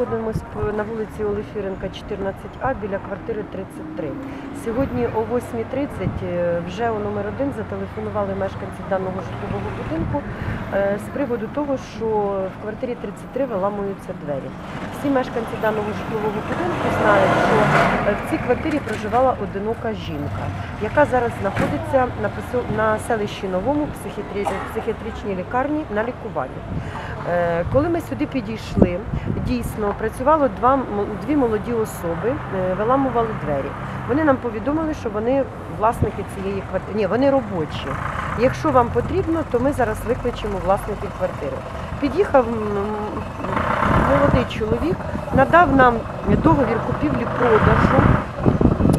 знаходимося на вулиці Олефіренка, 14А, біля квартири 33. Сьогодні о 8.30 е, вже у номер 1 зателефонували мешканці даного житлового будинку е, з приводу того, що в квартирі 33 виламуються двері. Всі мешканці даного житлового будинку знають, що е, в цій квартирі проживала одинока жінка, яка зараз знаходиться на, селищі Новому психіатричній лікарні на лікуванні. Е, Коли ми сюди підійшли, дійсно працювало два, дві молоді особи, е, виламували двері. Вони нам повідомили, що вони власники цієї квартири. Ні, вони робочі. Якщо вам потрібно, то ми зараз викличемо власників квартири. Під'їхав молодий чоловік, надав нам договір купівлі-продажу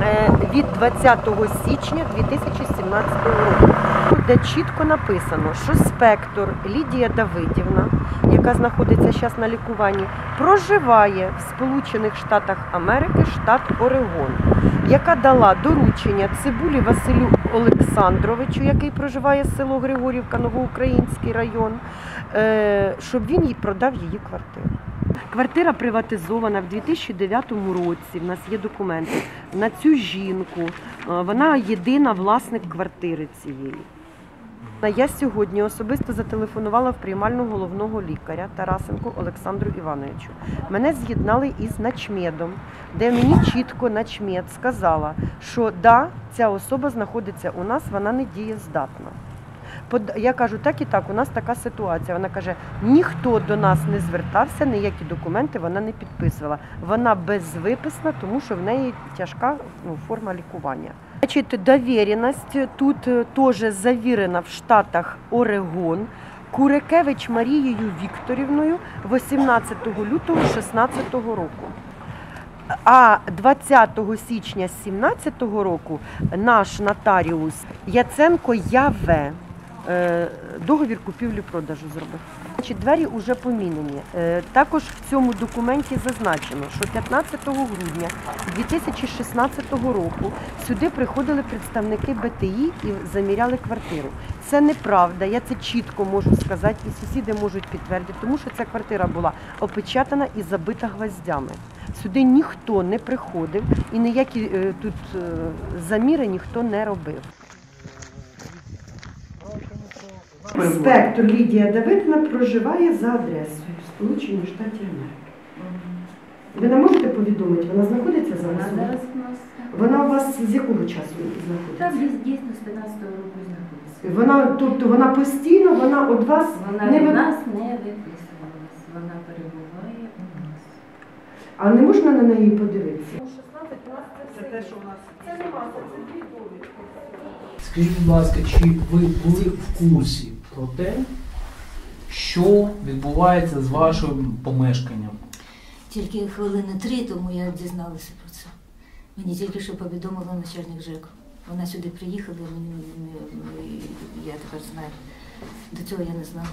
е, від 20 січня 2017 року, де чітко написано, що спектр Лідія Давидівна, яка знаходиться зараз на лікуванні, проживає в Сполучених Штатах Америки, штат Орегон, яка дала доручення Цибулі Василю Олександровичу, який проживає село Григорівка, Новоукраїнський район, е, щоб він їй продав її квартиру. Квартира приватизована в 2009 році. В нас є документи на цю жінку. Е, Вона єдина власник квартири цієї. Я сьогодні особисто зателефонувала в приймальну головного лікаря Тарасенко Олександру Івановичу. Мене з'єднали із начмедом, де мені чітко начмед сказала, що да, ця особа знаходиться у нас, вона не дієздатна. Я кажу, так і так, у нас така ситуація. Вона каже, ніхто до нас не звертався, ніякі документи вона не підписувала. Вона безвиписна, тому що в неї тяжка ну, форма лікування. Значить, довіреність тут е, теж завірена в Штатах Орегон. Курикевич Марією Вікторівною 18 лютого 2016 року. А 20 січня 2017 року наш нотаріус Яценко Яве е, договір купівлі-продажу зробив. Значить, двері вже помінені. Е, Також в цьому документі зазначено, що 15 грудня 2016 року сюди приходили представники БТІ і заміряли квартиру. Це неправда, я це чітко можу сказати, і сусіди можуть підтвердити, тому що ця квартира була опечатана і забита гвоздями. Сюди ніхто не приходив і ніякі е, тут е, заміри ніхто не робив. Спектр Лідія Давидна проживає за адресою Сполучені Штати Америки. Ви не можете повідомити, вона знаходиться зараз? Вона у зараз у нас Вона у вас з якого часу знаходиться? там десь дійсно з 15-го року знаходиться. Вона, тобто вона постійно, вона від вас Вона не від ви- нас не виписувалась. Вона перебуває у нас. А не можна на неї подивитися? Це те, що у нас. Це це дві довідки. Скажіть, будь ласка, чи ви були в курсі про те, що відбувається з вашим помешканням? Тільки хвилини три тому я дізналася про це. Мені тільки що повідомила начальник ЖЕКу. Вона сюди приїхала, мені- я тепер знаю. До цього я не знала.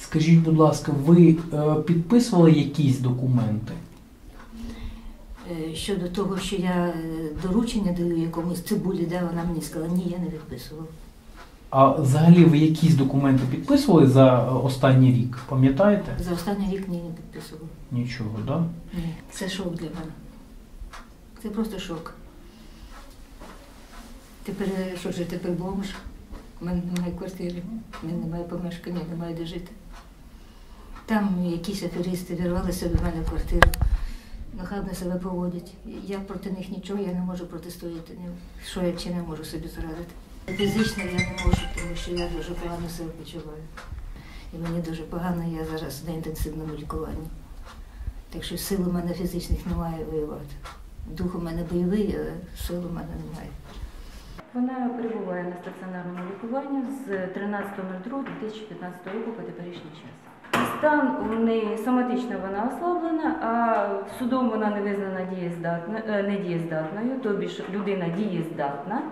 Скажіть, будь ласка, ви е, підписували якісь документи? Е, Щодо того, що я е, доручення даю якомусь цибулі, де вона мені сказала, ні, я не відписувала. А взагалі ви якісь документи підписували за е, останній рік? Пам'ятаєте? За останній рік ні, не підписувала. Нічого, так? Да? Ні, це шок для мене. Це просто шок. Тепер що ж тепер бомж? У мене немає квартири, у мене немає помешкання, немає де жити. Там якісь аферисти вірвалися до мене в квартиру. Нахабно себе поводять. Я проти них нічого, я не можу протистояти. Що я чи не можу собі зарадити. Фізично я не можу, тому що я дуже погано себе почуваю. І мені дуже погано, я зараз на інтенсивному лікуванні. Так що сил у мене фізичних немає воювати. Дух у мене бойовий, але сил у мене немає. Вона перебуває на стаціонарному лікуванні з 13.02.2015 року по теперішній час. Стан у неї соматично вона ослаблена, а судом вона не визнана дієздатна, е, недієздатною, тобі ж людина дієздатна,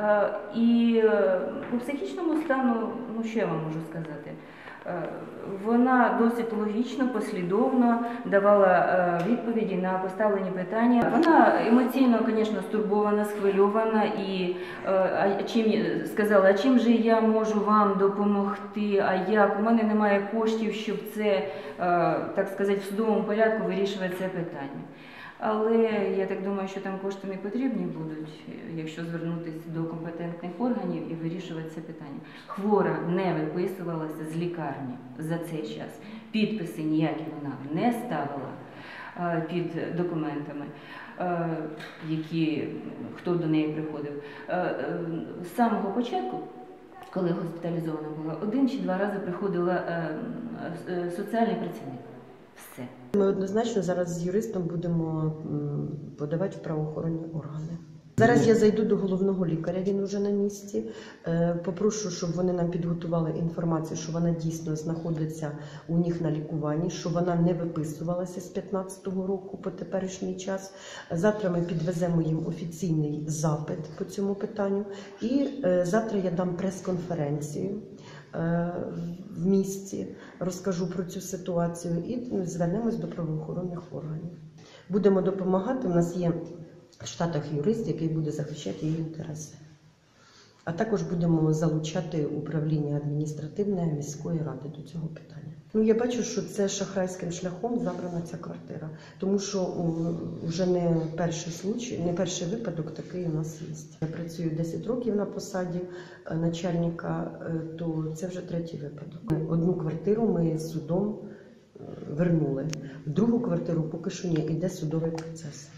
Е, І е, по психічному стану, ну що я вам можу сказати? Е, Вона досить логічно, послідовно давала е, відповіді на поставлені питання. Вона емоційно, звісно, стурбована, схвильована і е, чим сказала, а чим же я можу вам допомогти? А як? У мене немає коштів, щоб це, так сказати, в судовому порядку вирішувати це питання. Але я так думаю, що там кошти не потрібні будуть, якщо звернутися до компетентних органів і вирішувати це питання. Хвора не виписувалася з лікарні за цей час. Підписи ніякі вона не ставила е, під документами, е, які хто до неї приходив. Е, З самого початку. Коли госпіталізована була, один чи два рази приходила соціальний працівник. Все. Ми однозначно зараз з юристом будемо подавати в правоохоронні органи. Зараз я зайду до головного лікаря, він уже на місці. Е, Попрошу, щоб вони нам підготували інформацію, що вона дійсно знаходиться у них на лікуванні, що вона не виписувалася з 15-го року по теперішній час. Завтра ми підвеземо їм офіційний запит по цьому питанню. І е, завтра я дам прес-конференцію в місті, розкажу про цю ситуацію і ну, звернемось до правоохоронних органів. Будемо допомагати. У нас є в Штатах юрист, який буде захищати її інтереси. А також будемо залучати управління адміністративне міської ради до цього питання. Ну я бачу, що це шахрайським шляхом забрана ця квартира, тому що вже не перший случай, не перший випадок такий у нас є. Я працюю 10 років на посаді е, начальника, е, то це вже третій випадок. Одну квартиру ми судом е, вернули, другу квартиру поки що ні, іде судовий процес.